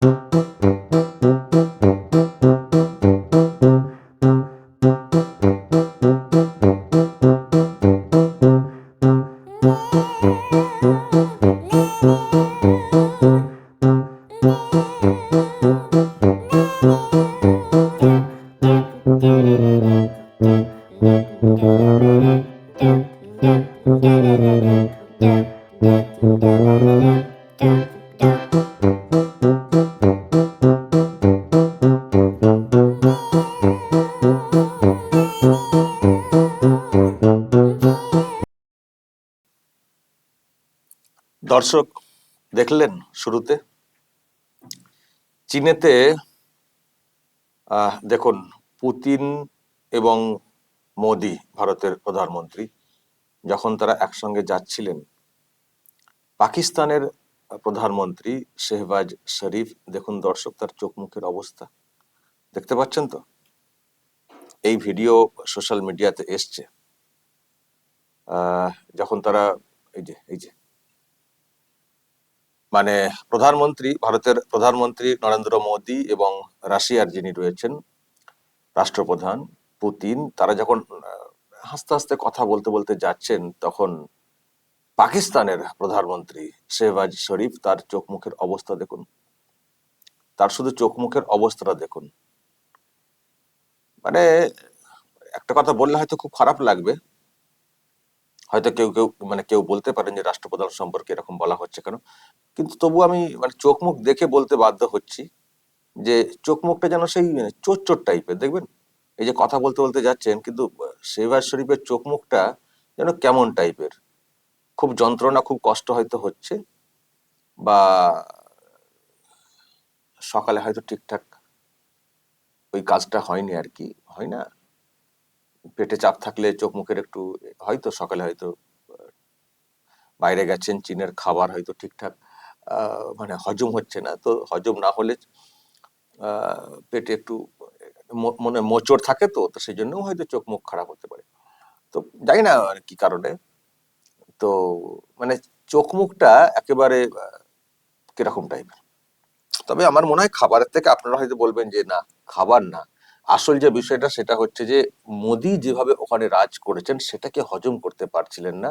Música দর্শক দেখলেন শুরুতে? চীনেতে দেখুন, পুতিন এবং মোদি ভারতের প্রধানমন্ত্রী যখন তারা একসঙ্গে যাচ্ছিলেন, পাকিস্তানের প্রধানমন্ত্রী শেহবাজ শরীফ, দেখুন দর্শক তার চোখ মুখের অবস্থা। দেখতে পাচ্ছেন তো? এই ভিডিও সোশ্যাল মিডিয়াতে এসছে। যখন তারা, এই যে এই যে মানে প্রধানমন্ত্রী, ভারতের প্রধানমন্ত্রী নরেন্দ্র মোদী এবং রাশিয়ার যিনি রয়েছেন, রাষ্ট্রপ্রধান পুতিন, তারা যখন হাসতে হাসতে কথা বলতে বলতে যাচ্ছেন, তখন পাকিস্তানের প্রধানমন্ত্রী শেহবাজ শরীফ তার চোখ মুখের অবস্থা দেখুন। তার শুধু চোখ মুখের অবস্থাটা দেখুন। মানে একটা কথা বললে হয়তো খুব খারাপ লাগবে হয়তো কেউ কেউ মানে কেউ বলতে পারেন যে রাষ্ট্রপ্রধান সম্পর্কে এরকম বলা হচ্ছে কেন। কিন্তু তবু আমি মানে চোখ মুখ দেখে বলতে বাধ্য হচ্ছি যে চোখ মুখটা যেন সেই চোর চোর টাইপের দেখবেন? এই যে কথা বলতে বলতে যাচ্ছেন, কিন্তু শেহবাজ শরীফের চোখ মুখটা যেন কেমন টাইপের খুব যন্ত্রণা, খুব কষ্ট হয়তো হচ্ছে, বা সকালে হয়তো ঠিকঠাক ওই কাজটা হয়নি আর কি, হয় না? পেটে চাপ থাকলে চোখ মুখের একটু, হয়তো সকালে হয়তো, বাইরে গেছেন, চীনের খাবার হয়তো ঠিকঠাক মানে হজম হচ্ছে না। তো হজম না হলে পেটে একটু মনে মোচড় থাকে তো তো সেই জন্যও হয়তো চোখ মুখ খারাপ হতে পারে। তো জানি না আর কি কারণে। তো মানে চোখ মুখটা একেবারে কীরকম টাইপের তবে আমার মনে হয় খাবারের থেকে আপনারা হয়তো বলবেন যে, না, খাবার না। আসল যে বিষয়টা সেটা হচ্ছে যে মোদি যেভাবে ওখানে রাজ করেছেন সেটাকে হজম করতে পারছিলেন না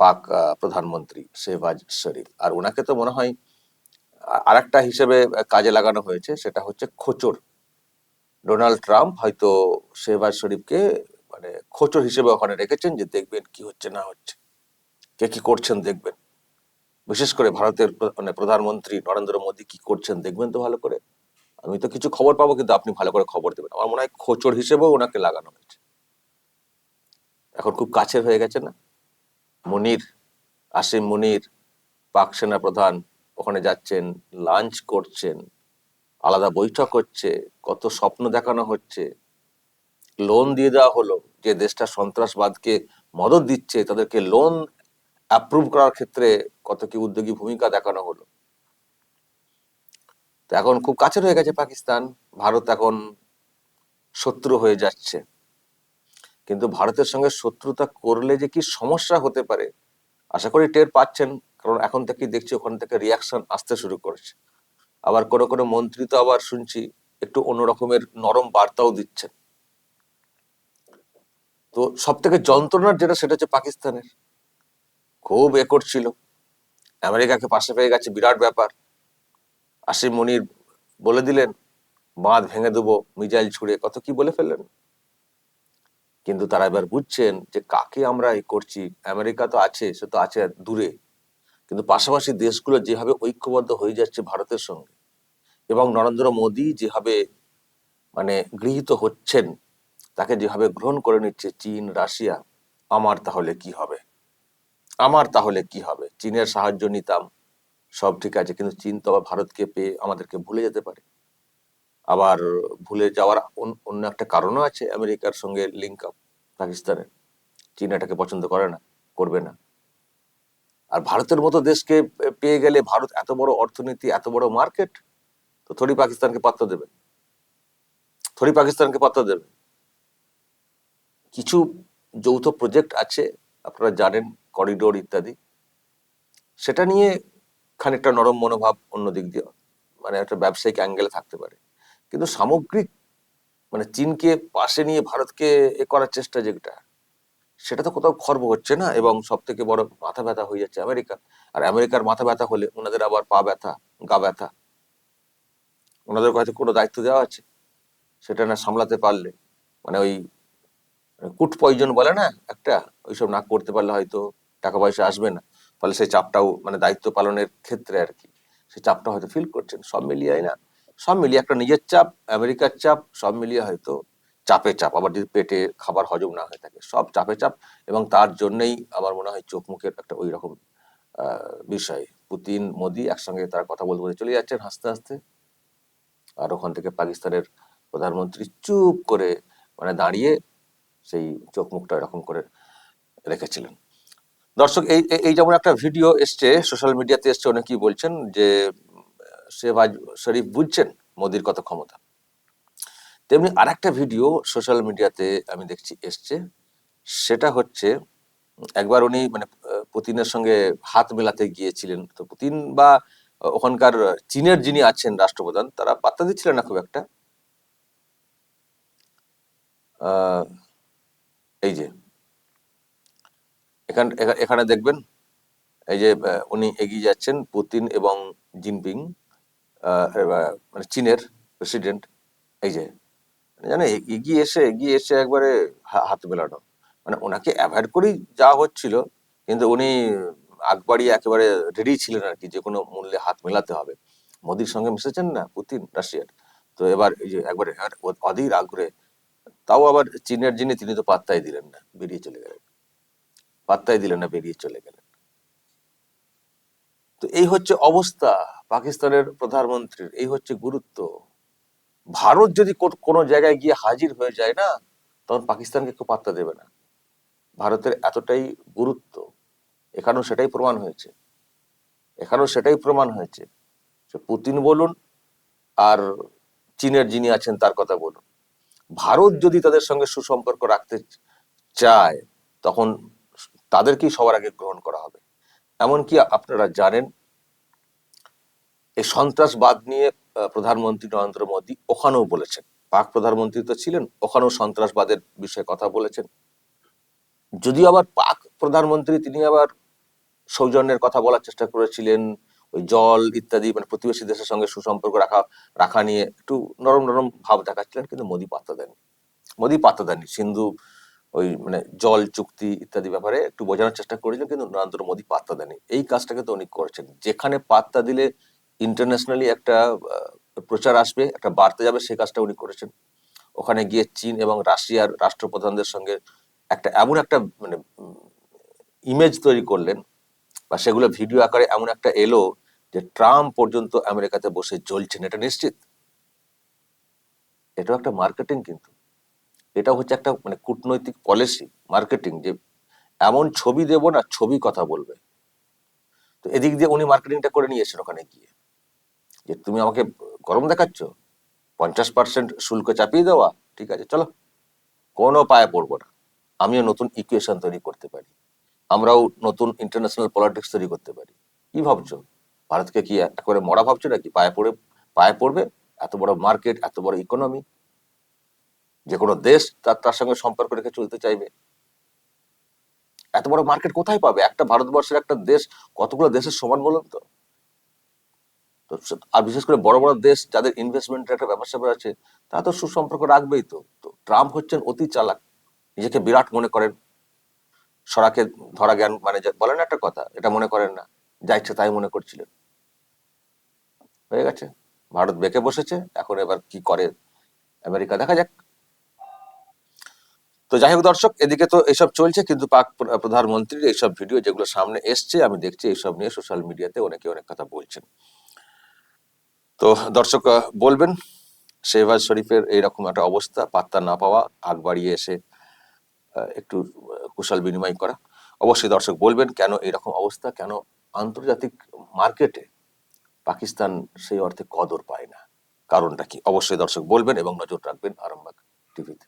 পাক প্রধানমন্ত্রী শেহবাজ শরীফ। আর ওনাকে তো মনে হয় আ- আরেকটা হিসেবে কাজে লাগানো হয়েছে, সেটা হচ্ছে খোচর। ডোনাল্ড ট্রাম্প হয়তো শেহবাজ শরীফকে মানে খোচর হিসেবে ওখানে রেখেছেন যে দেখবেন কি হচ্ছে না হচ্ছে। কে কি করছেন দেখবেন। বিশেষ করে ভারতের মানে প্রধানমন্ত্রী নরেন্দ্র মোদী কি করছেন দেখবেন তো ভালো করে? আমি তো কিছু খবর পাবো, কিন্তু আপনি ভালো করে খবর দেবেন। আমার মনে হয় খোচর হিসেবেও ওনাকে লাগানো হয়েছে। এখন খুব কাছের হয়ে গেছে না? মনির, আসিম মুনির, পাক সেনা প্রধান, ওখানে যাচ্ছেন, লাঞ্চ করছেন, আলাদা বৈঠক হচ্ছে, কত স্বপ্ন দেখানো হচ্ছে। লোন দিয়ে দেওয়া হলো, যে দেশটা সন্ত্রাসবাদকে মদত দিচ্ছে, তাদেরকে লোন অ্যাপ্রুভ করার ক্ষেত্রে কত কি উদ্যোগী ভূমিকা দেখানো হলো। তো এখন খুব কাছের হয়ে গেছে পাকিস্তান। ভারত এখন শত্রু হয়ে যাচ্ছে। কিন্তু ভারতের সঙ্গে শত্রুতা করলে যে কি সমস্যা হতে পারে, আশা করি টের পাচ্ছেন, কারণ এখন থেকেই দেখছি ওখান থেকে রিয়াকশন আসতে শুরু করেছে। আবার কোনো কোনো মন্ত্রী তো আবার শুনছি একটু অন্য রকমের নরম বার্তাও দিচ্ছেন। তো সব থেকে যন্ত্রণার যেটা, সেটা হচ্ছে পাকিস্তানের। খুব এ করছিল। আমেরিকাকে পাশে পেয়ে গেছে, বিরাট ব্যাপার। আসিম মনির বলে দিলেন, বাঁধ ভেঙে দেবো, মিজাইল ছুড়ে। কত কি বলে ফেললেন? কিন্তু তারা এবার বুঝছেন যে কাকে আমরা এই করছি। আমেরিকা তো আছে, সে তো আছে দূরে। কিন্তু পাশাপাশি দেশগুলো যেভাবে ঐক্যবদ্ধ হয়ে যাচ্ছে ভারতের সঙ্গে এবং নরেন্দ্র মোদী যেভাবে মানে গৃহীত হচ্ছেন, তাকে যেভাবে গ্রহণ করে নিচ্ছে চীন, রাশিয়া, আমার তাহলে কি হবে? আমার তাহলে কি হবে? চীনের সাহায্য নিতাম সব ঠিক আছে, কিন্তু চীন তো আবার ভারতকে পেয়ে আমাদেরকে ভুলে যেতে পারে। আবার ভুলে যাওয়ার অন- অন্য একটা কারণও আছে আমেরিকার সঙ্গে লিঙ্ক আপ পাকিস্তানের। চীন এটাকে পছন্দ করে না, করবে না। আর ভারতের মতো দেশকে পেয়ে গেলে ভারত এত বড় অর্থনীতি, এত বড় মার্কেট তো থোড়ি পাকিস্তানকে পাত্র দেবে। থোড়ি পাকিস্তানকে পাত্র দেবে। কিছু যৌথ প্রজেক্ট আছে, আপনারা জানেন করিডোর ইত্যাদি। সেটা নিয়ে খানিকটা নরম মনোভাব অন্য দিক দিয়ে মানে একটা ব্যবসায়িক অ্যাঙ্গেলে থাকতে পারে। কিন্তু সামগ্রিক মানে চীনকে পাশে নিয়ে ভারতকে এ করার চেষ্টা যেটা, সেটা তো কোথাও খর্ব হচ্ছে না এবং সব থেকে বড় মাথা ব্যথা হয়ে যাচ্ছে আমেরিকা। আর আমেরিকার মাথা ব্যথা হলে ওনাদের আবার পা ব্যথা, গা ব্যথা। ওনাদের হয়তো কোনো দায়িত্ব দেওয়া আছে, সেটা না সামলাতে পারলে। মানে ওই কুট পয়জন বলে না, একটা, ওইসব না করতে পারলে হয়তো টাকা পয়সা আসবে না। ফলে সেই চাপটাও মানে দায়িত্ব পালনের ক্ষেত্রে আর কি। সেই চাপটা হয়তো ফিল করছেন, সব মিলিয়ে না? সব মিলিয়ে একটা নিজের চাপ, আমেরিকার চাপ, সব মিলিয়ে হয়তো চাপে চাপ। আবার যদি পেটে খাবার হজম না হয়ে থাকে, সব চাপে চাপ এবং তার জন্যই আমার মনে হয় চোখ মুখের একটা ওই রকম বিষয়। পুতিন, মোদি একসঙ্গে তারা কথা বলতে বলতে চলে যাচ্ছেন হাসতে হাসতে। আর ওখান থেকে পাকিস্তানের প্রধানমন্ত্রী চুপ করে মানে দাঁড়িয়ে সেই চোখ মুখটা এরকম করে রেখেছিলেন। দর্শক, এই, এই- যেমন একটা ভিডিও এসছে, সোশ্যাল মিডিয়াতে এসছে, অনেকেই বলছেন যে, শেহবাজ শরীফ বুঝছেন মোদির কত ক্ষমতা। তেমনি আর একটা ভিডিও সোশ্যাল মিডিয়াতে আমি দেখছি এসছে, সেটা হচ্ছে, একবার উনি মানে পুতিনের সঙ্গে হাত মেলাতে গিয়েছিলেন। তো পুতিন বা ওখানকার চীনের যিনি আছেন রাষ্ট্রপ্রধান, তারা পাত্তা দিচ্ছিলেন না খুব একটা। এই যে এখান, এখা- এখানে দেখবেন, এই যে উনি এগিয়ে যাচ্ছেন, পুতিন এবং জিনপিং মানে চীনের প্রেসিডেন্ট এই যে জানে এগিয়ে এসে এগিয়ে এসে একবারে হাত মেলানো। মানে ওনাকে অ্যাভয়েড করেই যাওয়া হচ্ছিল, কিন্তু উনি বাড়িয়ে একেবারে রেডি ছিলেন আর কি যে কোনো মূল্যে হাত মেলাতে হবে। মোদির সঙ্গে মিশেছেন না, পুতিন, রাশিয়ার। তো এবার এই যে, একবারে অধীর আগ্রহে, তাও আবার চীনের যিনি, তিনি তো পাত্তাই দিলেন না, বেরিয়ে চলে গেলেন। পাত্তাই দিলেন না, বেরিয়ে চলে গেলেন। তো এই হচ্ছে অবস্থা পাকিস্তানের প্রধানমন্ত্রীর, এই হচ্ছে গুরুত্ব। ভারত যদি কোনো জায়গায় গিয়ে হাজির হয়ে যায় না, তখন পাকিস্তানকে কেউ পাত্তা দেবে না। ভারতের এতটাই গুরুত্ব, এখানেও সেটাই প্রমাণ হয়েছে। এখানেও সেটাই প্রমাণ হয়েছে। পুতিন বলুন আর চীনের যিনি আছেন তার কথা বলুন। ভারত যদি তাদের সঙ্গে সুসম্পর্ক রাখতে চায়, তখন তাদেরকেই সবার আগে গ্রহণ করা হবে। এমনকি আপনারা জানেন এই সন্ত্রাসবাদ নিয়ে প্রধানমন্ত্রী নরেন্দ্র মোদী ওখানেও বলেছেন। পাক প্রধানমন্ত্রী তো ছিলেন, ওখানেও সন্ত্রাসবাদের বিষয়ে কথা বলেছেন। যদিও আবার পাক প্রধানমন্ত্রী তিনি আবার সৌজন্যের কথা বলার চেষ্টা করেছিলেন, ওই জল ইত্যাদি মানে প্রতিবেশী দেশের সঙ্গে সুসম্পর্ক রাখা রাখা নিয়ে একটু নরম নরম ভাব দেখাচ্ছিলেন, কিন্তু মোদী পাত্তা দেননি। মোদী পাত্তা দেননি। সিন্ধু ওই মানে জল, চুক্তি ইত্যাদি ব্যাপারে একটু বোঝানোর চেষ্টা করেছিলেন, কিন্তু নরেন্দ্র মোদী পাত্তা দেননি। এই কাজটাকে তো উনি করেছেন। যেখানে পাত্তা দিলে ইন্টারন্যাশনালি একটা প্রচার আসবে, একটা বার্তা যাবে সেই কাজটা উনি করেছেন। ওখানে গিয়ে চীন এবং রাশিয়ার রাষ্ট্রপ্রধানদের সঙ্গে একটা এমন একটা মানে ইমেজ তৈরি করলেন বা সেগুলো ভিডিও আকারে এমন একটা এলো যে ট্রাম্প পর্যন্ত আমেরিকাতে বসে জ্বলছেন। এটা নিশ্চিত? এটাও একটা মার্কেটিং কিন্তু। এটা হচ্ছে একটা মানে কূটনৈতিক পলিসি মার্কেটিং যে এমন ছবি দেব না, ছবি কথা বলবে। তো এদিক দিয়ে উনি মার্কেটিংটা করে নিয়েছেন ওখানে গিয়ে। যে তুমি আমাকে গরম দেখাচ্ছ? পঞ্চাশ পার্সেন্ট শুল্ক চাপিয়ে দেওয়া, ঠিক আছে, চলো। কোনো পায়ে পড়ব না। আমিও নতুন ইকুয়েশন তৈরি করতে পারি। আমরাও নতুন ইন্টারন্যাশনাল পলিটিক্স তৈরি করতে পারি। কি ভাবছ? ভারতকে কি একেবারে মরা ভাবছ নাকি? পায়ে পড়ে, পায়ে পড়বে? এত বড় মার্কেট এত বড় ইকোনমি যে কোনো দেশ তার তার সঙ্গে সম্পর্ক রেখে চলতে চাইবে। এত বড় মার্কেট কোথায় পাবে? একটা ভারতবর্ষের একটা দেশ, কতগুলো দেশের সমান বলুন তো? তো আর বিশেষ করে বড় বড় দেশ যাদের ইনভেস্টমেন্টের একটা ব্যাপার স্যাপার আছে, তারা তো সুসম্পর্ক রাখবেই তো। তো ট্রাম্প হচ্ছেন অতি চালাক, নিজেকে বিরাট মনে করেন। সরাকে ধরা জ্ঞান মানে বলেন একটা কথা, এটা মনে করেন না, যা ইচ্ছে তাই মনে করছিলেন। হয়ে গেছে। ভারত বেঁকে বসেছে, এখন এবার কি করে আমেরিকা? দেখা যাক তো যাই হোক দর্শক, এদিকে তো এসব চলছে, কিন্তু পাক প্রধানমন্ত্রীর এইসব ভিডিও যেগুলো সামনে এসছে, আমি দেখছি এইসব নিয়ে সোশ্যাল মিডিয়াতে অনেকে অনেক কথা বলছেন। তো দর্শক বলবেন, শেহবাজ শরীফের এইরকম একটা অবস্থা, পাত্তা না পাওয়া, আগ বাড়িয়ে এসে একটু কুশল বিনিময় করা। অবশ্যই দর্শক বলবেন, কেন এইরকম অবস্থা, কেন আন্তর্জাতিক মার্কেটে পাকিস্তান সেই অর্থে কদর পায় না? কারণটা কি? অবশ্যই দর্শক বলবেন এবং নজর রাখবেন আরামবাগ টিভিতে।